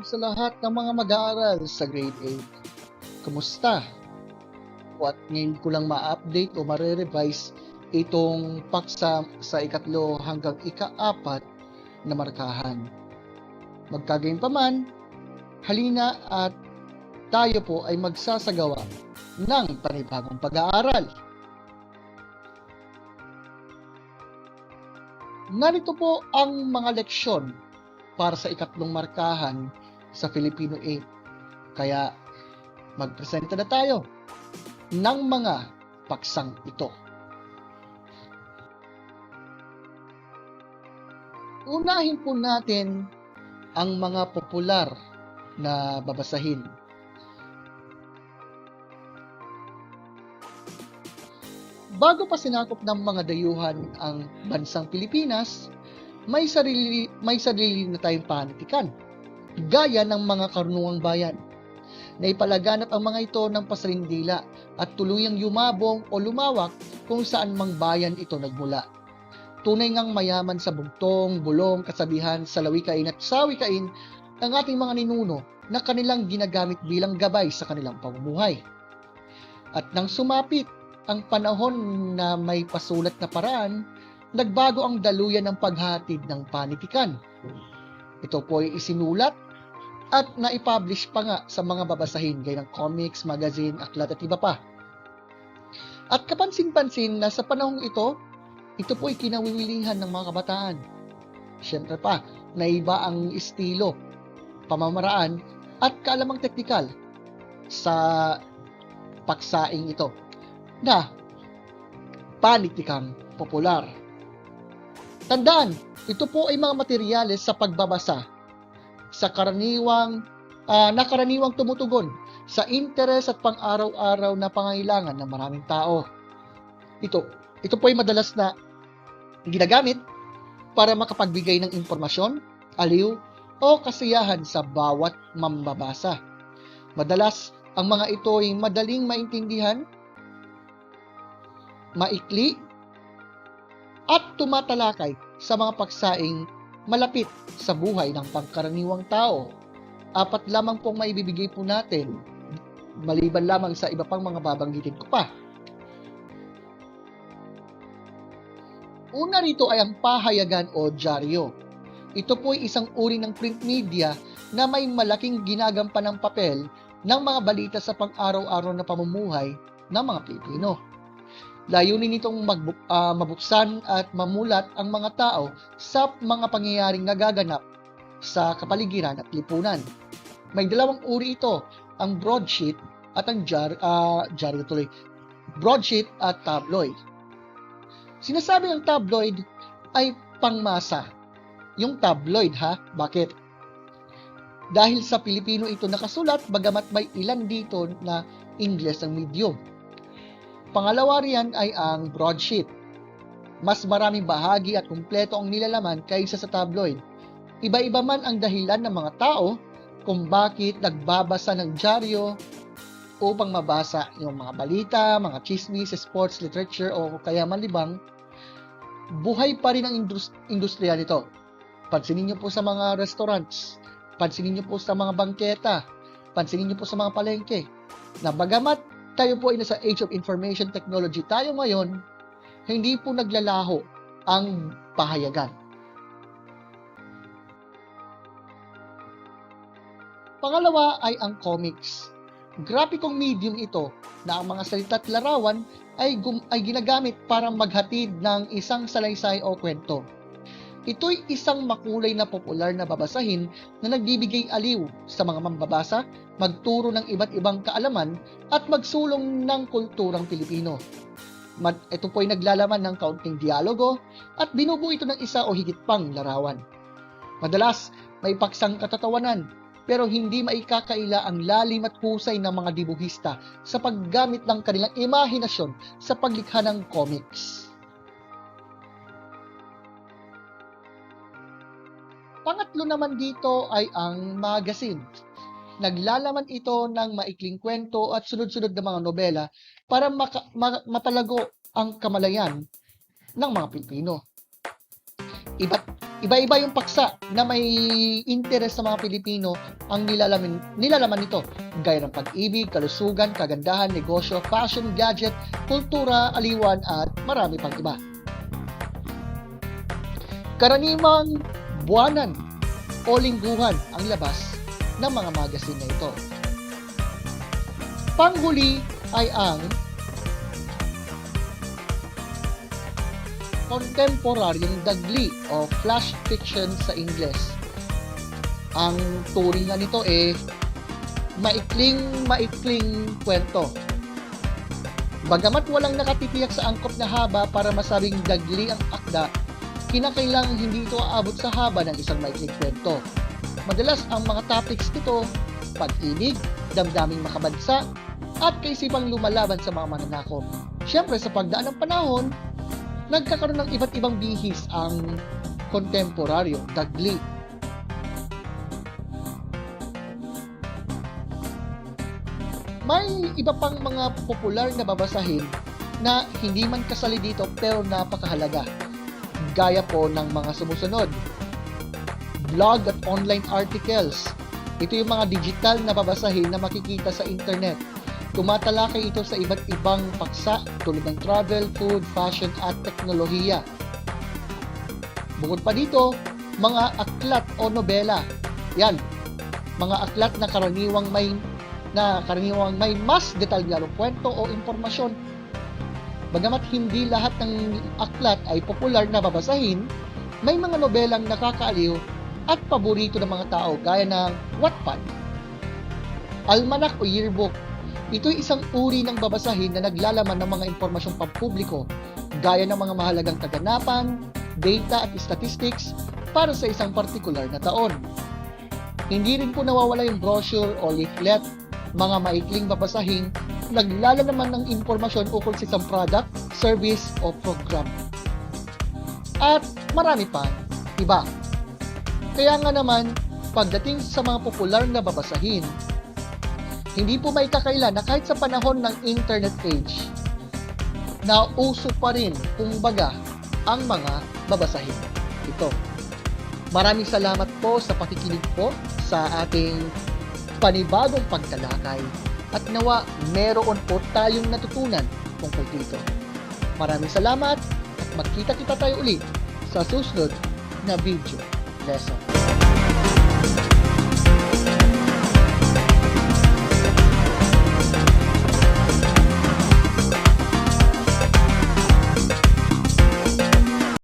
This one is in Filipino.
sa lahat ng mga mag-aaral sa grade 8. Kumusta? At ngayon ko lang ma-update o ma-revise itong paksa sa ikatlo hanggang ika-apat na markahan. Magkagayon pa man, halina at tayo po ay magsasagawa ng panibagong pag-aaral. Narito po ang mga leksyon para sa ikatlong markahan sa Filipino 8. Kaya magpresenta na tayo ng mga paksang ito. Unahin po natin ang mga popular na babasahin. Bago pa sinakop ng mga dayuhan ang bansang Pilipinas, may sarili, may sarili na tayong panitikan, gaya ng mga karunungang bayan. Naipalaganap ang mga ito ng pasarindila at tuluyang yumabong o lumawak kung saan mang bayan ito nagmula. Tunay ngang mayaman sa bugtong, bulong, kasabihan, salawikain at sawikain ang ating mga ninuno na kanilang ginagamit bilang gabay sa kanilang pamumuhay. At nang sumapit ang panahon na may pasulat na paraan, nagbago ang daluyan ng paghatid ng panitikan. Ito po ay isinulat at naipublish pa nga sa mga babasahin gaya ng comics, magazine, aklat at iba pa. At kapansin-pansin na sa panahong ito, ito po ay kinawiwilihan ng mga kabataan. Siyempre pa, naiba ang estilo, pamamaraan at kaalamang teknikal sa paksaing ito na panitikang popular. Tandaan, ito po ay mga materyales sa pagbabasa sa karaniwang ah, na karaniwang tumutugon sa interes at pang-araw-araw na pangailangan ng maraming tao. Ito, ito po ay madalas na ginagamit para makapagbigay ng impormasyon, aliw, o kasiyahan sa bawat mambabasa. Madalas, ang mga ito ay madaling maintindihan, maikli, at tumatalakay sa mga paksaing malapit sa buhay ng pangkaraniwang tao. Apat lamang pong maibibigay po natin, maliban lamang sa iba pang mga babanggitin ko pa. Una rito ay ang pahayagan o dyaryo. Ito po ay isang uri ng print media na may malaking ginagampan ng papel ng mga balita sa pang-araw-araw na pamumuhay ng mga Pilipino. Layunin nitong magbu- ah, mabuksan at mamulat ang mga tao sa mga pangyayaring nagaganap sa kapaligiran at lipunan. May dalawang uri ito, ang broadsheet at ang jar, ah, jar tuloy, broadsheet at tabloid. Sinasabi ng tabloid ay pangmasa. Yung tabloid ha, bakit? Dahil sa Pilipino ito nakasulat, bagamat may ilan dito na English ang medium. Pangalawa riyan ay ang broadsheet. Mas maraming bahagi at kumpleto ang nilalaman kaysa sa tabloid. Iba-iba man ang dahilan ng mga tao kung bakit nagbabasa ng dyaryo upang mabasa yung mga balita, mga chismis, sports, literature o kaya malibang, buhay pa rin ang indus- industriya nito. Pansinin niyo po sa mga restaurants, pansinin niyo po sa mga bangketa, pansinin niyo po sa mga palengke, na bagamat tayo po ay nasa age of information technology tayo ngayon, hindi po naglalaho ang pahayagan. Pangalawa ay ang comics. Grapikong medium ito na ang mga salita at larawan ay, gum- ay ginagamit para maghatid ng isang salaysay o kwento. Ito'y isang makulay na popular na babasahin na nagbibigay aliw sa mga mambabasa, magturo ng iba't ibang kaalaman at magsulong ng kulturang Pilipino. Ito po ay naglalaman ng kaunting dialogo at binubuo ito ng isa o higit pang larawan. Madalas, may paksang katatawanan pero hindi maikakaila ang lalim at husay ng mga dibuhista sa paggamit ng kanilang imahinasyon sa paglikha ng comics. Pangatlo naman dito ay ang magazine. Naglalaman ito ng maikling kwento at sunod-sunod na mga nobela para maka- ma- mapalago ang kamalayan ng mga Pilipino. Iba't Iba-iba yung paksa na may interest sa mga Pilipino ang nilalaman, nilalaman nito, gaya ng pag-ibig, kalusugan, kagandahan, negosyo, fashion, gadget, kultura, aliwan, at marami pang iba. Karaniwang buwanan o lingguhan ang labas ng mga magazine na ito. Panghuli ay ang kontemporaryong dagli o flash fiction sa Ingles. Ang turing nga nito eh maikling maikling kwento. Bagamat walang nakatitiyak sa angkop na haba para masabing dagli ang akda, kinakailangang hindi ito aabot sa haba ng isang maikling kwento. Madalas ang mga topics nito, pag-ibig, damdaming makabansa, at kaisipang lumalaban sa mga mananakop. Siyempre sa pagdaan ng panahon, nagkakaroon ng iba't ibang bihis ang kontemporaryo, dagli. May iba pang mga popular na babasahin na hindi man kasali dito pero napakahalaga. Gaya po ng mga sumusunod. Blog at online articles. Ito yung mga digital na babasahin na makikita sa internet. Tumatalakay ito sa iba't ibang paksa tulad ng travel, food, fashion at teknolohiya. Bukod pa dito, mga aklat o nobela. Yan, mga aklat na karaniwang may na karaniwang may mas detalyadong kwento o impormasyon. Bagamat hindi lahat ng aklat ay popular na babasahin, may mga nobelang nakakaaliw at paborito ng mga tao gaya ng Wattpad. Almanac o yearbook Ito'y isang uri ng babasahin na naglalaman ng mga impormasyong pampubliko gaya ng mga mahalagang kaganapan, data at statistics para sa isang partikular na taon. Hindi rin po nawawala yung brochure o leaflet, mga maikling babasahin naglalaman ng impormasyon ukol sa isang product, service o program. At marami pa, iba. Kaya nga naman, pagdating sa mga popular na babasahin, hindi po may kakailan na kahit sa panahon ng internet age, na uso pa rin, kumbaga, ang mga babasahin. Ito. Maraming salamat po sa pakikinig po sa ating panibagong pagtalakay at nawa meron po tayong natutunan tungkol dito. Maraming salamat at magkita kita tayo ulit sa susunod na video dessa.